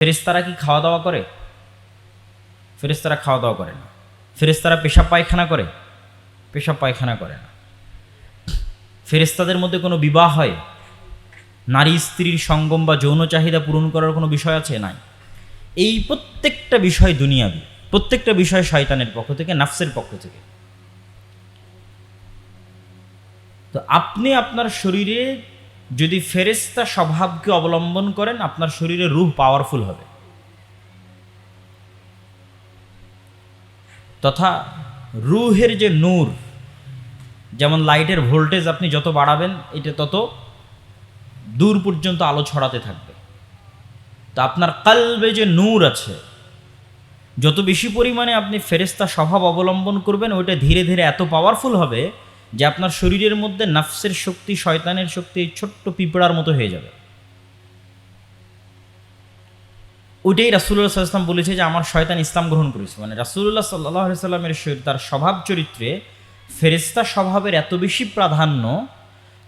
ফেরেস্তারা কি খাওয়া দাওয়া করে? ফেরেস্তারা খাওয়া দাওয়া করে না। ফেরেস্তারা পেশাব পায়খানা করে? পেশাব পায়খানা করে না। ফেরেস্তাদের মধ্যে কোনো বিবাহ হয়? নারী স্ত্রীর সঙ্গম বা যৌন চাহিদা পূরণ করার কোনো বিষয় আছে? নাই। এই প্রত্যেকটা বিষয় দুনিয়াবি। প্রত্যেকটা বিষয় শয়তানের পক্ষ থেকে, নাফসের পক্ষ থেকে। তো আপনি আপনার শরীরে যদি ফেরেস্তা স্বভাবকে অবলম্বন করেন, আপনার শরীরে রূহ পাওয়ারফুল হবে। তথা রুহের যে নূর, যেমন লাইটের ভোল্টেজ আপনি যত বাড়াবেন, এটা তত দূর পর্যন্ত আলো ছড়াতে থাকবে। তো আপনার কালবে যে নূর আছে, যত বেশি পরিমাণে আপনি ফেরেস্তা স্বভাব অবলম্বন করবেন, ওইটা ধীরে ধীরে এত পাওয়ারফুল হবে যে আপনার শরীরের মধ্যে নাফসের শক্তি, শয়তানের শক্তি ছোট্ট পিঁপড়ার মতো হয়ে যাবে। ওইটাই রাসুল্লাহ সাল্লাম বলেছে যে আমার শয়তান ইসলাম গ্রহণ করেছে। মানে রাসুল্লাহ সাল্লাহ সাল্লামের তার স্বভাব চরিত্রে ফেরেস্তা স্বভাবের এত বেশি প্রাধান্য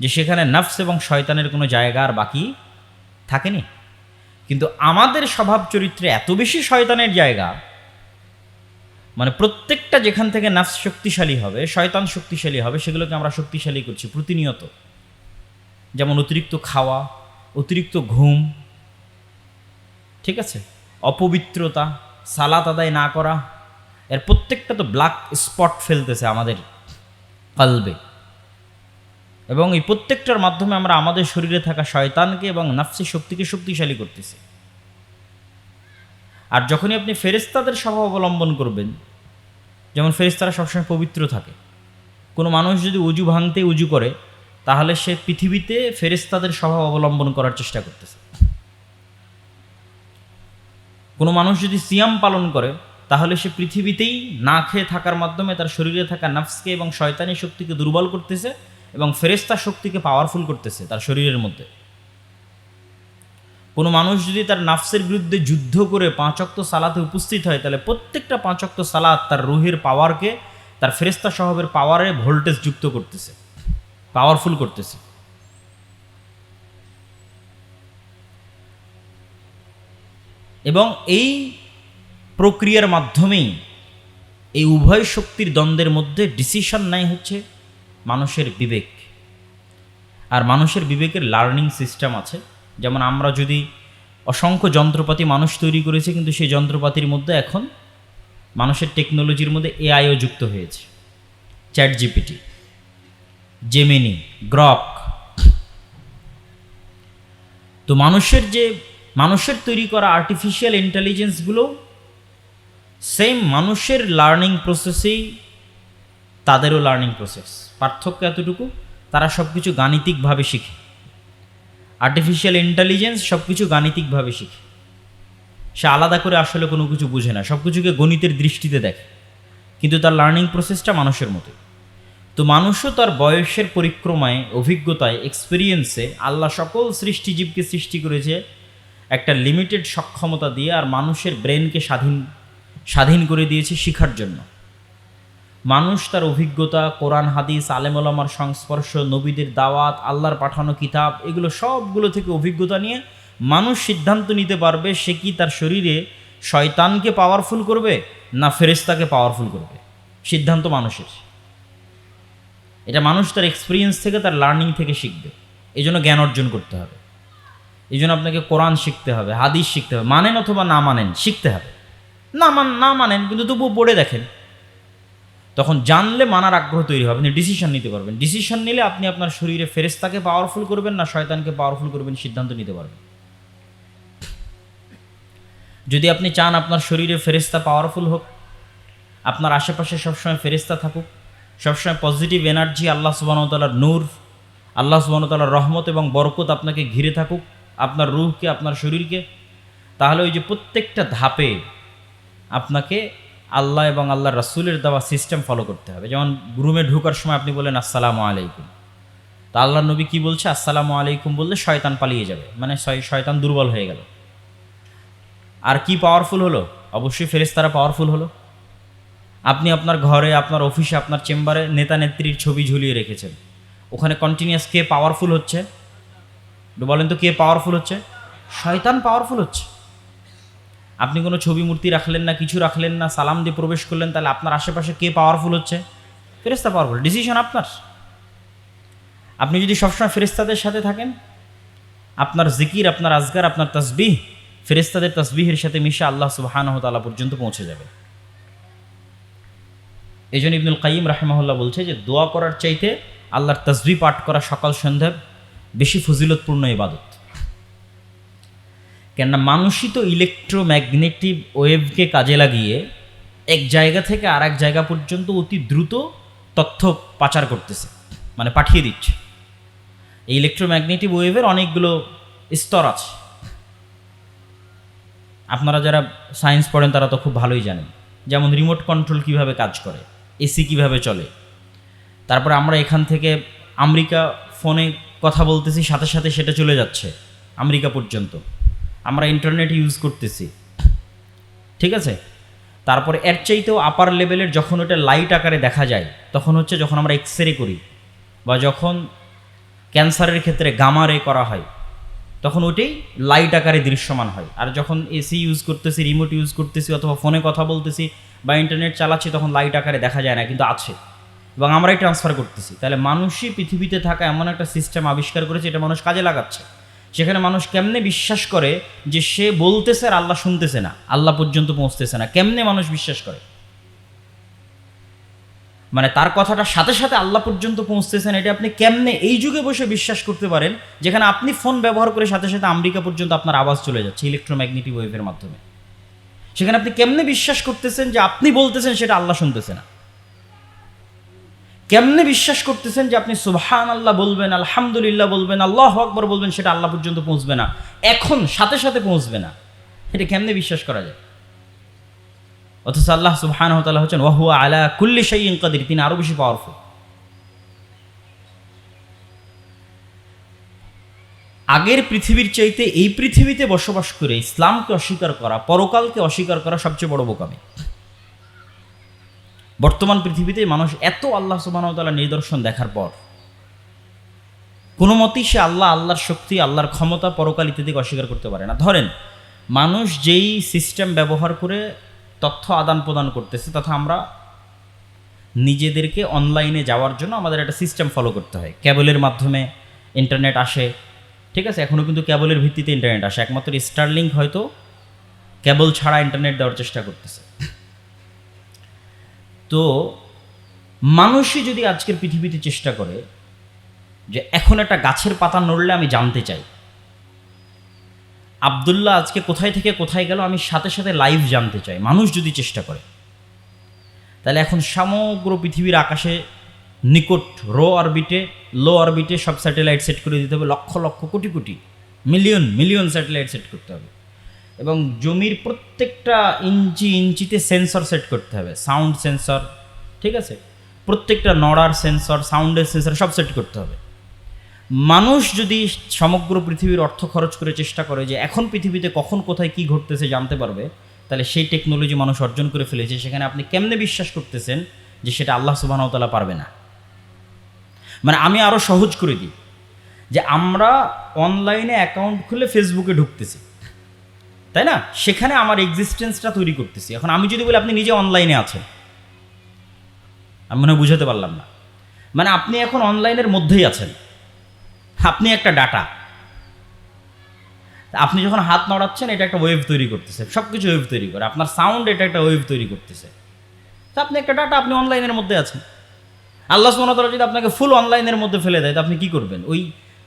যে সেখানে নাফস এবং শয়তানের কোনো জায়গা আর বাকি থাকেনি। কিন্তু আমাদের স্বভাব চরিত্রে এত বেশি শয়তানের জায়গা মানে প্রত্যেকটা যেখান থেকে নাফস শক্তিশালী হবে, শয়তান শক্তিশালী হবে, সেগুলোকে আমরা শক্তিশালী করছি প্রতিনিয়ত। যেমন অতিরিক্ত খাওয়া, অতিরিক্ত ঘুম, ঠিক আছে? অপবিত্রতা, সালাত আদায় না করা, এর প্রত্যেকটা তো ব্ল্যাক স্পট ফেলতেছে আমাদের কালবে। এবং এই প্রত্যেকটার মাধ্যমে আমরা আমাদের শরীরে থাকা শয়তানকে এবং নাফসি শক্তিকে শক্তিশালী করতেছি। আর যখনই আপনি ফেরেস্তাদের স্বভাব অবলম্বন করবেন, যেমন ফেরেস্তারা সবসময় পবিত্র থাকে, কোনো মানুষ যদি উজু ভাঙতে উজু করে, তাহলে সে পৃথিবীতে ফেরেস্তাদের স্বভাব অবলম্বন করার চেষ্টা করতেছে। কোনো মানুষ যদি সিয়াম পালন করে, তাহলে সে পৃথিবীতেই না খেয়ে থাকার মাধ্যমে তার শরীরে থাকা নাফসকে এবং শয়তানি শক্তিকে দুর্বল করতেছে এবং ফেরেস্তা শক্তিকে পাওয়ারফুল করতেছে তার শরীরের মধ্যে। কোনো মানুষ যদি তার নাফসের বিরুদ্ধে যুদ্ধ করে পাঁচক্ত সালাতে উপস্থিত হয়, তাহলে প্রত্যেকটা পাঁচক্ত সালাত তার রুহের পাওয়ারকে, তার ফেরেস্তা স্বভাবের পাওয়ারে ভোল্টেজ যুক্ত করতেছে পাওয়ারফুল করতেছে। এবং এই প্রক্রিয়ার মাধ্যমেই এই উভয় শক্তির দ্বন্দ্বের মধ্যে ডিসিশন নেয় হচ্ছে মানুষের বিবেক। আর মানুষের বিবেকের লার্নিং সিস্টেম আছে। যেমন আমরা যদি অসংখ্য যন্ত্রপাতি মানুষ তৈরি করেছে, কিন্তু সেই যন্ত্রপাতির মধ্যে এখন মানুষের টেকনোলজির মধ্যে এআইও যুক্ত হয়েছে। চ্যাট জিপিটি জেমিনি গ্রক তো মানুষের যে, মানুষের তৈরি করা আর্টিফিশিয়াল ইন্টেলিজেন্সগুলো সেম মানুষের লার্নিং প্রসেসেই তাদেরও লার্নিং প্রসেস পার্থক্য এতটুকু, তারা সব কিছু গাণিতিকভাবে শিখে। আর্টিফিশিয়াল ইন্টেলিজেন্স সব কিছু গাণিতিকভাবে শিখে। সে আলাদা করে আসলে কোনো কিছু বুঝে না সব কিছুকে গণিতের দৃষ্টিতে দেখে। কিন্তু তার লার্নিং প্রসেসটা মানুষের মতো তো মানুষও তার বয়সের পরিক্রমায়, অভিজ্ঞতায় এক্সপিরিয়েন্সে আল্লাহ সকল সৃষ্টিজীবকে সৃষ্টি করেছে একটা লিমিটেড সক্ষমতা দিয়ে আর মানুষের ব্রেনকে স্বাধীন স্বাধীন করে দিয়েছে শিখার জন্য। মানুষ তার অভিজ্ঞতা, কোরআন, হাদিস, আলেমলামার সংস্পর্শ, নবীদের দাওয়াত, আল্লাহর পাঠানো কিতাব, এগুলো সবগুলো থেকে অভিজ্ঞতা নিয়ে মানুষ সিদ্ধান্ত নিতে পারবে সে কি তার শরীরে শয়তানকে পাওয়ারফুল করবে না ফেরেস্তাকে পাওয়ারফুল করবে। সিদ্ধান্ত মানুষের। এটা মানুষ তার এক্সপিরিয়েন্স থেকে, তার লার্নিং থেকে শিখবে। এই জন্য জ্ঞান অর্জন করতে হবে। এই জন্য আপনাকে কোরআন শিখতে হবে, হাদিস শিখতে হবে। মানেন অথবা না মানেন, শিখতে হবে। না মান, না মানেন, কিন্তু তবুও পড়ে দেখেন। তখন জানলে মানার আগ্রহ তৈরি হবে, আপনি ডিসিশন নিতে পারবেন। ডিসিশন নিলে আপনি আপনার শরীরে ফেরেস্তাকে পাওয়ারফুল করবেন না শয়তানকে পাওয়ারফুল করবেন, সিদ্ধান্ত নিতে পারবেন। যদি আপনি চান আপনার শরীরে ফেরেস্তা পাওয়ারফুল হোক, আপনার আশেপাশে সবসময় ফেরেস্তা থাকুক, সবসময় পজিটিভ এনার্জি আল্লাহ সুবাহতালার নূর, আল্লাহ সুবাহতালার রহমত এবং বরকত আপনাকে ঘিরে থাকুক, আপনার রুহকে, আপনার শরীরকে, তাহলে ওই যে প্রত্যেকটা ধাপে আপনাকে আল্লাহ এবং আল্লাহ রাসুলের দেওয়া সিস্টেম ফলো করতে হবে। যেমন রুমে ঢোকার সময় আপনি বলেন আসসালামু আলাইকুম। তা আল্লাহ নবী কি বলছে? আসসালামু আলাইকুম বললে শয়তান পালিয়ে যাবে। মানে শয়- শয়তান দুর্বল হয়ে গেল। আর কি পাওয়ারফুল হলো? অবশ্যই ফেরেস্তারা পাওয়ারফুল হলো। আপনি আপনার ঘরে, আপনার অফিসে আপনার চেম্বারে নেতা নেত্রীর ছবি ঝুলিয়ে রেখেছেন। ওখানে কন্টিনিউয়াস কে পাওয়ারফুল হচ্ছে? বলেন তো কে পাওয়ারফুল হচ্ছে? শয়তান পাওয়ারফুল হচ্ছে। আপনি কোনো ছবি মূর্তি রাখলেন না, কিছু রাখলেন না, সালাম দিয়ে প্রবেশ করলেন, তাহলে আপনার আশেপাশে কে পাওয়ারফুল হচ্ছে? ফেরেস্তা পাওয়ারফুল ডিসিশন আপনার। আপনি যদি সবসময় ফেরেস্তাদের সাথে থাকেন, আপনার জিকির, আপনার আজগার, আপনার তসবিহ ফেরেস্তাদের তসবিহের সাথে মিশে আল্লাহ সুবাহানহ তালা পর্যন্ত পৌঁছে যাবে। এই জন্য ইবনুল কাইম রাহেমাহুল্লাহ বলছে যে, দোয়া করার চাইতে আল্লাহর তসবি পাঠ করা সকাল সন্ধ্যা বেশি ফজিলতপূর্ণ ইবাদত। কেননা মানুষই তো ইলেকট্রোম্যাগনেটিক ওয়েভকে কাজে লাগিয়ে এক জায়গা থেকে আর এক জায়গা পর্যন্ত অতি দ্রুত তথ্য পাচার করতেছে মানে পাঠিয়ে দিচ্ছে। এই ইলেকট্রোম্যাগনেটিক ওয়েভের অনেকগুলো স্তর আছে। আপনারা যারা সায়েন্স পড়েন, তারা তো খুব ভালোই জানেন। যেমন রিমোট কন্ট্রোল কীভাবে কাজ করে এসি কীভাবে চলে। তারপরে আমরা এখান থেকে আমেরিকা ফোনে কথা বলতেছি, সাথে সাথে সেটা চলে যাচ্ছে, আমেরিকা পর্যন্ত। আমরা ইন্টারনেট ইউজ করতেছি। ঠিক আছে? তারপরে এর চাইতেও আপার লেভেলের যখন ওটা লাইট আকারে দেখা যায়, তখন হচ্ছে যখন আমরা এক্স রে করি বা যখন ক্যান্সারের ক্ষেত্রে গামা রে করা হয়, তখন ওটাই লাইট আকারে দৃশ্যমান হয়। আর যখন এসি ইউজ করতেছি রিমোট ইউজ করতেছি অথবা ফোনে কথা বলতেছি বা ইন্টারনেট চালাচ্ছি, তখন লাইট আকারে দেখা যায় না, কিন্তু আছে। এবং আমরাই ট্রান্সফার করতেছি। তাহলে মানুষই পৃথিবীতে থাকা এমন একটা সিস্টেম আবিষ্কার করেছে, এটা মানুষ কাজে লাগাচ্ছে। সেখানে মানুষ কেমনে বিশ্বাস করে যে সে বলতেছে আর আল্লাহ শুনতেছে না, আল্লাহ পর্যন্ত পৌঁছতেছে না, কেমনে মানুষ বিশ্বাস করে? মানে তার কথাটা সাথে সাথে আল্লাহ পর্যন্ত পৌঁছতেছেন এটা আপনি কেমনে এই যুগে বসে বিশ্বাস করতে পারেন, যেখানে আপনি ফোন ব্যবহার করে সাথে সাথে আমেরিকা পর্যন্ত আপনার আওয়াজ চলে যাচ্ছে ইলেকট্রোম্যাগনেটিক ওয়েভের মাধ্যমে। সেখানে আপনি কেমনে বিশ্বাস করতেছেন যে আপনি বলতেছেন সেটা আল্লাহ শুনতেছে না? কেমনে বিশ্বাস করতেছেন যে আপনি সুবহান আল্লাহ বলবেন, আলহামদুলিল্লাহ বলবেন, আল্লাহ আকবর বলবেন, সেটা আল্লাহ পর্যন্ত পৌঁছবে না। এখন সাথে সাথে পৌঁছবে না। এটা কেমনে বিশ্বাস করা যায়? অথচ আল্লাহ সুবহান হতালা হচ্ছেন ওয়াহু আলা কুল্লি শাইইন কাদির, তিনি আরও বেশি পাওয়ারফুল আগের পৃথিবীর চাইতে এই পৃথিবীতে বসবাস করে ইসলামকে অস্বীকার করা, পরকালকে অস্বীকার করা সবচেয়ে বড় বোকামি। বর্তমান পৃথিবীতে মানুষ এত আল্লাহ সুবাহতাল্লাহ নিদর্শন দেখার পর, কোনো মতেই সে আল্লাহ, আল্লাহর শক্তি, আল্লাহর ক্ষমতা পরকাল ইত্যাদিকে অস্বীকার করতে পারে না। ধরেন, মানুষ যেই সিস্টেম ব্যবহার করে তথ্য আদান প্রদান করতেছে, তথা আমরা নিজেদেরকে অনলাইনে যাওয়ার জন্য আমাদের একটা সিস্টেম ফলো করতে হয়। ক্যাবলের মাধ্যমে ইন্টারনেট আসে, ঠিক আছে? এখনও কিন্তু ক্যাবলের ভিত্তিতে ইন্টারনেট আসে। একমাত্র স্টারলিংক হয়তো ক্যাবল ছাড়া ইন্টারনেট দেওয়ার চেষ্টা করতেছে। তো মানুষই যদি আজকের পৃথিবীতে চেষ্টা করে যে এখন একটা গাছের পাতা নড়লে আমি জানতে চাই। আবদুল্লাহ আজকে কোথায় থেকে কোথায় গেল আমি সাথে সাথে লাইভ জানতে চাই, মানুষ যদি চেষ্টা করে। তাহলে এখন সমগ্র পৃথিবীর আকাশে নিকট রো অরবিটে, লো অরবিটে সব স্যাটেলাইট সেট করে দিতে হবে, lakh lakh crore crore million million satellite set করতে হবে। এবং জমির প্রত্যেকটা ইঞ্চি ইঞ্চিতে সেন্সর সেট করতে হবে। সাউন্ড সেন্সর ঠিক আছে? প্রত্যেকটা নড়ার সেন্সর সাউন্ডের সেন্সর সব সেট করতে হবে। মানুষ যদি সমগ্র পৃথিবীর অর্থ খরচ করে চেষ্টা করে যে এখন পৃথিবীতে কখন, কোথায়, কি ঘটতেছে জানতে পারবে, তাহলে সেই টেকনোলজি মানুষ অর্জন করে ফেলেছে। সেখানে আপনি কেমনে বিশ্বাস করতেছেন যে সেটা আল্লাহ সুবাহতালা পারবে না? মানে আমি আরও সহজ করে দিই যে আমরা অনলাইনে অ্যাকাউন্ট খুলে ফেসবুকে ঢুকতেছি। তাই না? সেখানে আমার এক্সিস্টেন্সটা তৈরি করতেছি। এখন আমি যদি বলি আপনি নিজে অনলাইনে আছেন, আমি মনে বুঝাতে পারলাম না। মানে আপনি এখন অনলাইনের মধ্যেই আছেন। আপনি একটা ডাটা আপনি যখন হাত নড়াচ্ছেন, এটা একটা ওয়েভ তৈরি করতেছে। সব কিছু ওয়েভ তৈরি করে। আপনার সাউন্ড এটা একটা ওয়েভ তৈরি করতেছে। তো আপনি একটা ডাটা আপনি অনলাইনের মধ্যে আছেন। আল্লাহ সুমনতলা যদি আপনাকে ফুল অনলাইনের মধ্যে ফেলে দেয়, তো আপনি কি করবেন? ওই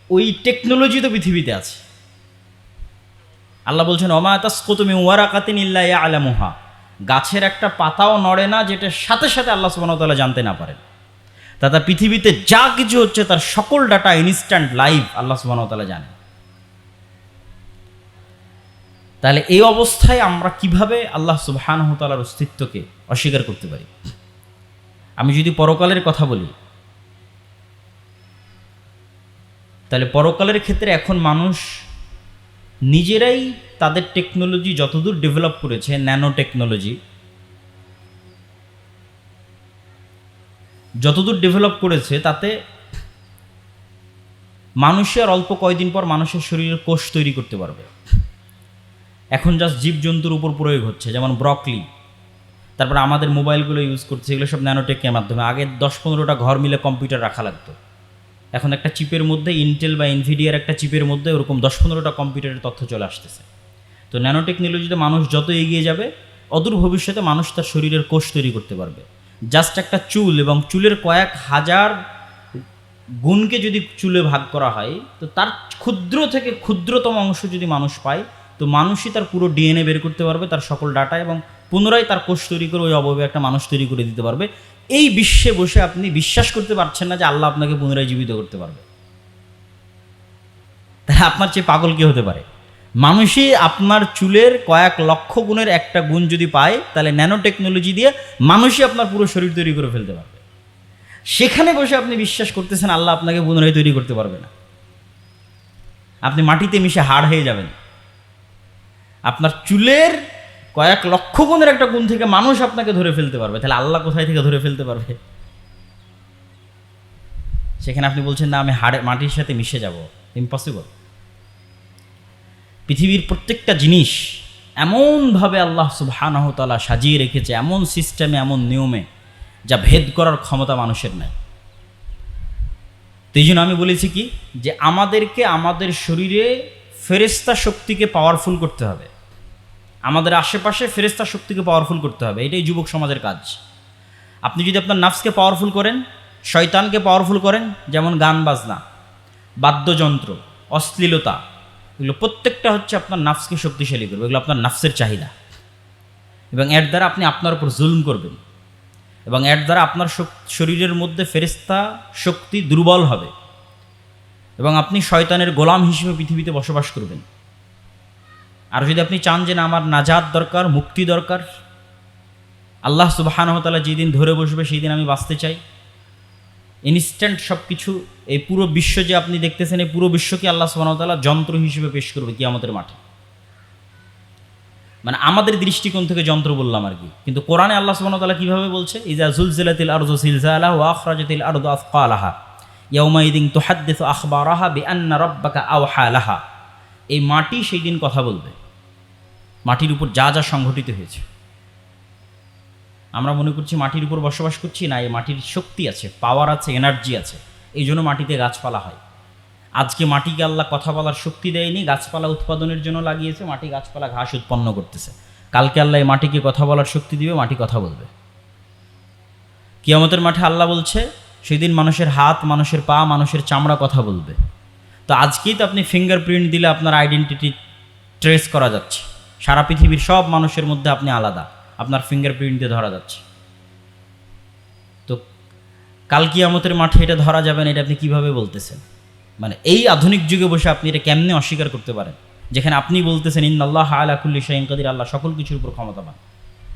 ওই টেকনোলজি তো পৃথিবীতে আছে। আল্লাহ বলছেন ইল্লা আলামুহা গাছের একটা পাতাও নড়ে না যেটা সাথে সাথে আল্লাহ সুবহানাহু জানতে না পারেন। তাতে পৃথিবীতে যা কিছু হচ্ছে, তার সকল ডাটা ইনস্ট্যান্ট লাইভ আল্লাহ সুবহানাহু জানেন তাহলে এই অবস্থায় আমরা কীভাবে আল্লাহ সুবহানাহু তাআলার অস্তিত্বকে অস্বীকার করতে পারি? আমি যদি পরকালের কথা বলি, তাহলে পরকালের ক্ষেত্রে এখন মানুষ নিজেরাই তাদের টেকনোলজি যতদূর ডেভেলপ করেছে ন্যানো টেকনোলজি যতদূর ডেভেলপ করেছে, তাতে মানুষে মানুষের অল্প কয়দিন পর মানুষের শরীরে কোষ তৈরি করতে পারবে। এখন জাস্ট জীবজন্তুর উপর প্রয়োগ হচ্ছে, যেমন ব্রকলি তারপর আমাদের মোবাইলগুলো ইউজ করছে এগুলো সব ন্যানোটেকের মাধ্যমে। আগে দশ পনেরোটা ঘর মিলে কম্পিউটার রাখা লাগতো। এখন একটা চিপের মধ্যে ইন্টেল বা এনভিডিয়ার একটা চিপের মধ্যে ওরকম দশ পনেরোটা কম্পিউটারের তথ্য চলে আসতেছে। তো ন্যানো টেকনোলজিতে মানুষ যত এগিয়ে যাবে, অদূর ভবিষ্যতে মানুষ তার শরীরের কোষ তৈরি করতে পারবে। জাস্ট একটা চুল এবং চুলের কয়েক হাজার গুণকে যদি চুলে ভাগ করা হয়, তো তার ক্ষুদ্র থেকে ক্ষুদ্রতম অংশ যদি মানুষ পায়, তো মানুষই তার পুরো ডিএনএ বের করতে পারবে, তার সকল ডাটা এবং পুনরায় তার কোষ তৈরি করে ওই অবয়বে একটা মানুষ তৈরি করে দিতে পারবে। এই বিশ্বে বসে আপনি বিশ্বাস করতে পারছেন না যে আল্লাহ আপনাকে পুনরায় জীবিত করতে পারবে। তাহলে আপনার চেয়ে পাগল কি হতে পারে? মানুষই আপনার চুলের কয়েক লক্ষ গুণের একটা গুণ যদি পায়, তাহলে ন্যানো টেকনোলজি দিয়ে মানুষই আপনার পুরো শরীর তৈরি করে ফেলতে পারবে। সেখানে বসে আপনি বিশ্বাস করতেছেন আল্লাহ আপনাকে পুনরায় তৈরি করতে পারবে না। আপনি মাটিতে মিশে হাড় হয়ে যাবেন। আপনার চুলের কয়েক লক্ষ গুণের একটা গুণ থেকে মানুষ আপনাকে ধরে ফেলতে পারবে। তাহলে আল্লাহ কোথায় থেকে ধরে ফেলতে পারবে? সেখানে আপনি বলছেন, না, আমি হাড়ে, মাটির সাথে মিশে যাব। ইম্পসিবল পৃথিবীর প্রত্যেকটা জিনিস এমনভাবে আল্লাহ সুবহানাহু তাআলা সাজিয়ে রেখেছে, এমন সিস্টেমে, এমন নিয়মে, যা ভেদ করার ক্ষমতা মানুষের নাই। তো জন্য আমি বলেছি কি? যে আমাদেরকে আমাদের শরীরে ফেরেস্তা শক্তিকে পাওয়ারফুল করতে হবে। আমাদের আশেপাশে ফেরেস্তা শক্তিকে পাওয়ারফুল করতে হবে। এটাই যুবক সমাজের কাজ। আপনি যদি আপনার নাফসকে পাওয়ারফুল করেন, শয়তানকে পাওয়ারফুল করেন, যেমন গান, বাজনা, বাদ্যযন্ত্র, অশ্লীলতা, এগুলো প্রত্যেকটা হচ্ছে আপনার নাফসকে শক্তিশালী করবে। এগুলো আপনার নাফসের চাহিদা। এবং এর দ্বারা আপনি আপনার উপর জুলুম করবেন। এবং এর দ্বারা আপনার শরীরের মধ্যে ফেরিস্তা শক্তি দুর্বল হবে। এবং আপনি শয়তানের গোলাম হিসেবে পৃথিবীতে বসবাস করবেন। আর যদি আপনি চান যে না, আমার নাজাত দরকার, মুক্তি দরকার, আল্লাহ সুবাহানহতালা যেদিন ধরে বসবে সেই দিন আমি বাঁচতে চাই। ইনস্ট্যান্ট সব কিছু এই পুরো বিশ্ব যে আপনি দেখতেছেন, এই পুরো বিশ্বকে আল্লাহ সুবাহতালা যন্ত্র হিসেবে পেশ করবে কি আমাদের মাঠে। মানে আমাদের দৃষ্টিকোণ থেকে যন্ত্র বললাম আর কি। কিন্তু কোরআনে আল্লাহ সুবাহতালা কীভাবে বলছে? ইজা জুলজিলাতিল আরজু সিলজালাহ ওয়া আখরাজাতিল আরদু আফকালাহা ইয়াউমাইদিন তুহাদ্দিসু আখবারাহা বিআন্না রাব্বাকা আওহা লাহা। এই মাটি সেই দিন কথা বলবে। মাটির উপর যা যা সংঘটিত হয়েছে। আমরা মনে করছি মাটির উপর বসবাস করছি না, এই মাটির শক্তি আছে পাওয়ার আছে এনার্জি আছে, এই জন্য মাটিতে গাছপালা হয়। আজকে মাটিকে আল্লাহ কথা বলার শক্তি দেয়নি, গাছপালা উৎপাদনের জন্য লাগিয়েছে, মাটি গাছপালা ঘাস উৎপন্ন করতেছে। কালকে আল্লাহ এই মাটিকে কথা বলার শক্তি দিবে, মাটি কথা বলবে। কিয়ামতের মাঠে আল্লাহ বলছে, সেদিন মানুষের হাত, মানুষের পা, মানুষের চামড়া কথা বলবে। তো আজকেই তো আপনি ফিঙ্গারপ্রিন্ট দিলে আপনার আইডেন্টিটি ট্রেস করা যাচ্ছে। সারা পৃথিবীর সব মানুষের মধ্যে আপনি আলাদা। আপনার ফিঙ্গারপ্রিন্ট ধরা যাচ্ছে। তো কাল কিয়ামতের মাঠে এটা ধরা যাবে না, এটা আপনি কীভাবে বলতেছেন? মানে এই আধুনিক যুগে বসে আপনি এটা কেমনে অস্বীকার করতে পারেন? যেখানে আপনি বলতেছেন আল্লাহ আলা কুল্লি শাইন কাদির আল্লাহ সকল কিছুর উপর ক্ষমতাবান।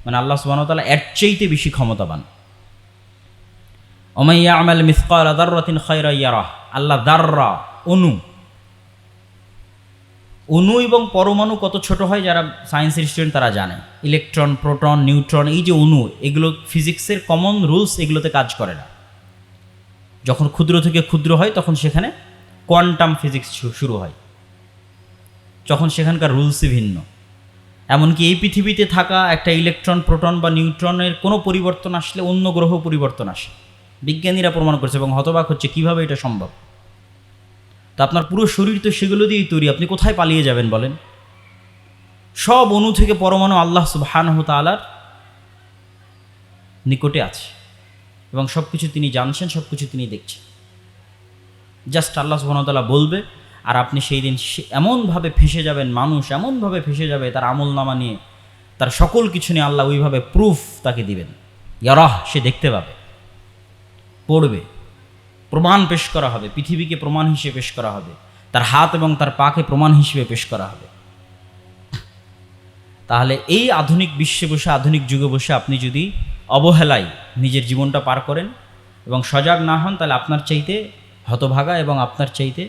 মানে আল্লাহ ওয়া এর চাইতে বেশি ক্ষমতাবান। ওমাইয়া আমাল মিসকাল দাররাতিন খায়রা ইয়ারাহ। আল্লাহ দাররা, অনু। অণু এবং পরমাণু কত ছোট হয় যারা সায়েন্সের স্টুডেন্ট তারা জানে। ইলেকট্রন প্রোটন নিউট্রন এই যে অণু, এগুলো ফিজিক্সের কমন রুলস এগুলোতে কাজ করে না। যখন ক্ষুদ্র থেকে ক্ষুদ্র হয় তখন সেখানে কোয়ান্টাম ফিজিক্স শুরু হয়। যখন সেখানকার রুলসই ভিন্ন। এমনকি এই পৃথিবীতে থাকা একটা ইলেকট্রন প্রোটন বা নিউট্রনের কোনো পরিবর্তন আসলে অন্য গ্রহ পরিবর্তন আসে। বিজ্ঞানীরা প্রমাণ করছে এবং হতবাক হচ্ছে কীভাবে এটা সম্ভব। তা আপনার পুরো শরীর তো সেগুলো দিয়েই তৈরি। আপনি কোথায় পালিয়ে যাবেন বলেন? সব অণু থেকে পরমাণু আল্লাহ সুবহানাহ তাআলার নিকটে আছে। এবং সব কিছু তিনি জানছেন সব কিছু তিনি দেখছেন। জাস্ট আল্লাহ সুবহানাহু তাআলা বলবে, আর আপনি সেই দিন এমনভাবে ফেসে যাবেন, মানুষ এমনভাবে ফেসে যাবে, তার আমল নামা নিয়ে, তার সকল কিছু নিয়ে আল্লাহ ওইভাবে প্রুফ তাকে দিবেন। ইয়ারাহ, সে দেখতে পাবে, পড়বে। প্রমাণ পেশ করা হবে, পৃথিবীকে প্রমাণ হিসেবে পেশ করা হবে, তার হাত এবং তার পাকে প্রমাণ হিসেবে পেশ করা হবে। তাহলে এই আধুনিক বিশ্বে বসে আধুনিক যুগে বসে আপনি যদি অবহেলায় নিজের জীবনটা পার করেন এবং সজাগ না হন, তাহলে আপনার চাইতে হতভাগা এবং আপনার চাইতে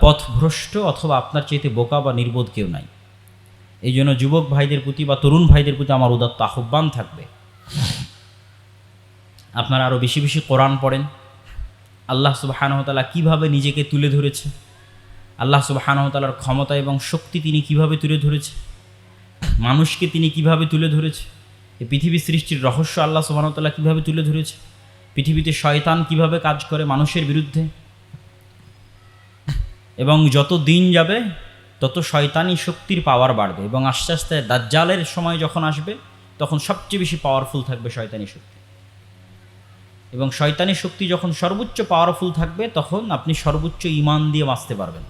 পথভ্রষ্ট অথবা আপনার চাইতে বোকা বা নির্বোধ কেউ নাই। এই জন্য যুবক ভাইদের প্রতি বা তরুণ ভাইদের প্রতি আমার উদাত্ত আহ্বান থাকবে। আপনারা আরও বেশি বেশি কোরআন পড়েন আল্লাহ সুবাহানহতালা কীভাবে নিজেকে তুলে ধরেছে? আল্লাহ সুবাহানহতালার ক্ষমতা এবং শক্তি তিনি কীভাবে তুলে ধরেছে? মানুষকে তিনি কীভাবে তুলে ধরেছে? এই পৃথিবী সৃষ্টির রহস্য আল্লাহ সুবাহতাল্লাহ কীভাবে তুলে ধরেছে? পৃথিবীতে শয়তান কীভাবে কাজ করে মানুষের বিরুদ্ধে? এবং যত দিন যাবে, তত শয়তানি শক্তির পাওয়ার বাড়বে এবং আস্তে আস্তে দাজ্জালের সময় যখন আসবে, তখন সবচেয়ে বেশি পাওয়ারফুল থাকবে শয়তানি শক্তি। এবং শয়তানি শক্তি যখন সর্বোচ্চ পাওয়ারফুল থাকবে, তখন আপনি সর্বোচ্চ ইমান দিয়ে বাঁচতে পারবেন।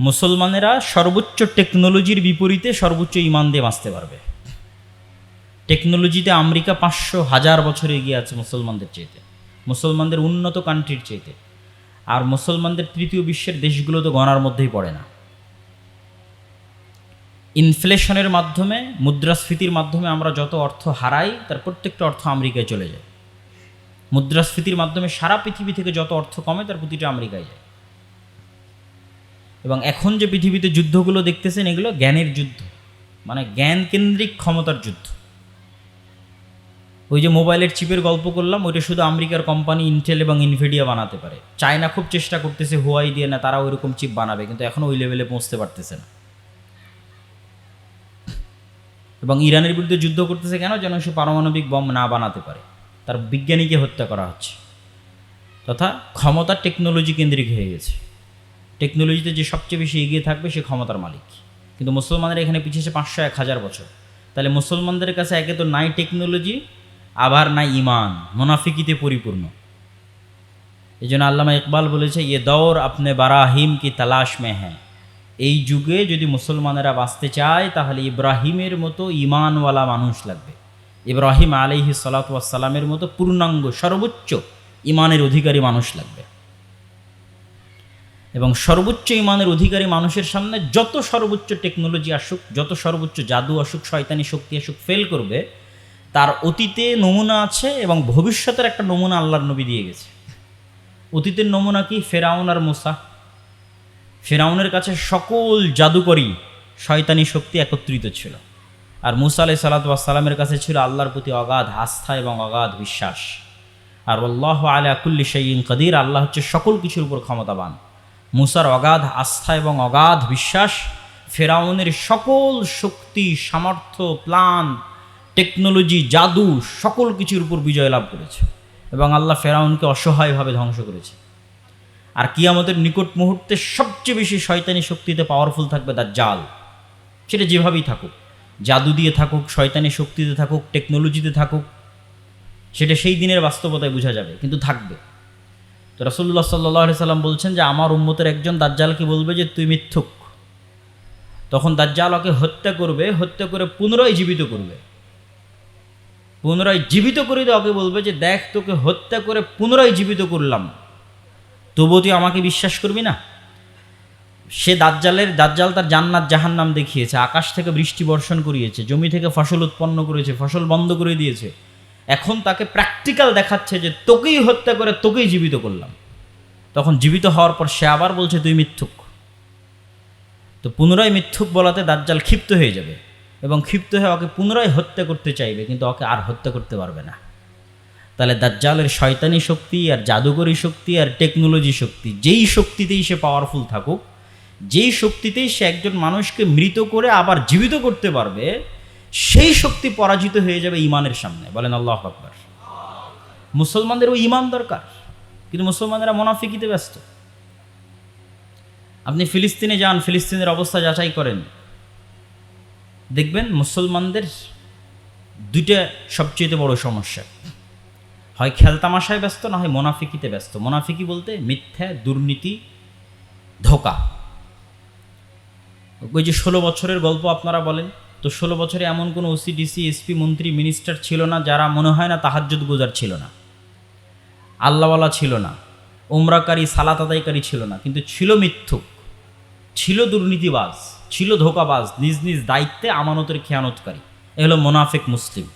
মুসলমানেরা সর্বোচ্চ টেকনোলজির বিপরীতে সর্বোচ্চ ইমান দিয়ে বাঁচতে পারবে। টেকনোলজিতে আমেরিকা পাঁচশো হাজার বছর এগিয়ে আছে মুসলমানদের চেয়েতে মুসলমানদের উন্নত কান্ট্রির চেয়েতে আর মুসলমানদের তৃতীয় বিশ্বের দেশগুলো তো গণার মধ্যেই পড়ে না। ইনফ্লেশনের মাধ্যমে, মুদ্রাস্ফীতির মাধ্যমে আমরা যত অর্থ হারাই, তার প্রত্যেকটা অর্থ আমেরিকায় চলে যায়। মুদ্রাস্ফীতির মাধ্যমে সারা পৃথিবী থেকে যত অর্থ কমে, তার প্রতিটা আমেরিকায় যায়। এবং এখন যে পৃথিবীতে যুদ্ধগুলো দেখতেছেন, এগুলো জ্ঞানের যুদ্ধ। মানে জ্ঞান কেন্দ্রিক ক্ষমতার যুদ্ধ। ওই যে মোবাইলের চিপের গল্প করলাম, ওইটা শুধু আমেরিকার কোম্পানি ইন্টেল এবং ইনভিডিয়া বানাতে পারে। চায়না খুব চেষ্টা করতেছে, হুয়াই দিয়ে না তারা ওইরকম চিপ বানাবে, কিন্তু এখনও ওই লেভেলে পৌঁছতে পারতেছে না। এবং ইরানের বিরুদ্ধে যুদ্ধ করতেছে কেন? যেন সে পারমাণবিক বম না বানাতে পারে। তার বিজ্ঞানীকে হত্যা করা হচ্ছে। তথা ক্ষমতা টেকনোলজি কেন্দ্রিক হয়ে গেছে। টেকনোলজিতে যে সবচেয়ে বেশি এগিয়ে থাকবে সে ক্ষমতার মালিক। কিন্তু মুসলমানরা এখানে পিছিয়েছে পাঁচশো এক হাজার বছর। তাহলে মুসলমানদের কাছে একে তো নাই টেকনোলজি, আবার নাই ইমান, মোনাফিকিতে পরিপূর্ণ। এই জন্য আল্লামা ইকবাল বলেছে ইয়ে দৌর আপনি বারাহিম কি তালাশ মে হ্যাঁ এই যুগে যদি মুসলমানেরা বাঁচতে চায়, তাহলে ইব্রাহিমের মতো ইমানওয়ালা মানুষ লাগবে। ইব্রাহিম আলিহি সালাতামের মতো পূর্ণাঙ্গ, সর্বোচ্চ ইমানের অধিকারী মানুষ লাগবে। এবং সর্বোচ্চ ইমানের অধিকারী মানুষের সামনে যত সর্বোচ্চ টেকনোলজি আসুক, যত সর্বোচ্চ জাদু আসুক, শয়তানি শক্তি আসুক ফেল করবে, তার অতীতে নমুনা আছে এবং ভবিষ্যতের একটা নমুনা আল্লাহর নবী দিয়ে গেছে। অতীতের নমুনা কি? ফেরাউন আর মোসা। ফেরাউনের কাছে সকল জাদুকরী শয়তানি শক্তি একত্রিত ছিল। আর মুসা আলাই সালাতামের কাছে ছিল আল্লাহর প্রতি অগাধ আস্থা এবং অগাধ বিশ্বাস। আর আল্লাহ আলা কুল্লি সঈন কদির, আল্লাহ হচ্ছে সকল কিছুর উপর ক্ষমতাবান। মুসার অগাধ আস্থা এবং অগাধ বিশ্বাস ফেরাউনের সকল শক্তি, সামর্থ্য প্লান টেকনোলজি, জাদু, সকল কিছুর উপর বিজয় লাভ করেছে। এবং আল্লাহ ফেরাউনকে অসহায়ভাবে ধ্বংস করেছে। আর কিয়ামতের নিকট মুহূর্তে সবচেয়ে বেশি শয়তানি শক্তিতে পাওয়ারফুল থাকবে তার জাল সেটা যেভাবেই থাকুক, জাদু দিয়ে থাকুক, শয়তানি শক্তিতে থাকুক টেকনোলজিতে থাকুক, সেটা সেই দিনের বাস্তবতায় বোঝা যাবে, কিন্তু থাকবে। তো রসল্লা সাল্লি সাল্লাম বলছেন যে, আমার উম্মতের একজন দাজ্জালকে বলবে যে, তুই মিথ্যুক। তখন দাজ্জাল ওকে হত্যা করবে, হত্যা করে পুনরায় জীবিত করবে। পুনরায় জীবিত করে ওকে বলবে যে, দেখ, তোকে হত্যা করে পুনরায় জীবিত করলাম। তবুও তুই আমাকে বিশ্বাস করবি না? সে দাজ্জালের, দাজ্জাল তার জান্নাত জাহান্নাম দেখিয়েছে, আকাশ থেকে বৃষ্টি বর্ষণ করিয়েছে, জমি থেকে ফসল উৎপন্ন করেছে, ফসল বন্ধ করে দিয়েছে। এখন তাকে প্র্যাকটিক্যাল দেখাচ্ছে যে তোকেই হত্যা করে, তোকেই জীবিত করলাম। তখন জীবিত হওয়ার পর সে আবার বলছে, তুই মিথ্যুক। তো পুনরায় মিথ্যুক বলাতে দাজ্জাল ক্ষিপ্ত হয়ে যাবে এবং ক্ষিপ্ত হয়ে ওকে পুনরায় হত্যা করতে চাইবে, কিন্তু ওকে আর হত্যা করতে পারবে না। তাহলে দাজ্জালের শয়তানি শক্তি আর জাদুকরী শক্তি আর টেকনোলজি শক্তি, যেই শক্তিতেই সে পাওয়ারফুল থাকুক, যেই শক্তিতেই সে একজন মানুষকে মৃত করে আবার জীবিত করতে পারবে, সেই শক্তি পরাজিত হয়ে যাবে ইমানের সামনে। বলেন আল্লাহ আকবর। মুসলমানদের ওই ইমান দরকার, কিন্তু মুসলমানেরা মোনাফিকিতে ব্যস্ত। আপনি ফিলিস্তিনে যান, ফিলিস্তিনের অবস্থা যাচাই করেন। দেখবেন মুসলমানদের দুইটা সবচেয়ে বড় সমস্যা। হয় খেলতামাশায় ব্যস্ত, না হয় মোনাফিকিতে ব্যস্ত। মোনাফিকি বলতে মিথ্যা, দুর্নীতি, ধোকা। ওই যে ষোলো বছরের গল্প আপনারা বলেন, তো ষোলো বছরে এমন কোনো ওসিডিসি এসপি মন্ত্রী মিনিস্টার ছিল না যারা মনে হয় না তাহাজ্জুদ গুজার ছিল না। আল্লাহওয়ালা ছিল না। ওমরাকারী সালাত আদায়কারী ছিল না। কিন্তু ছিল মিথ্যুক, ছিল দুর্নীতিবাজ, ছিল ধোকাবাজ, নিজ নিজ দায়িত্বে আমানতের খেয়ানতকারী। এ হলো মোনাফেক মুসলিম।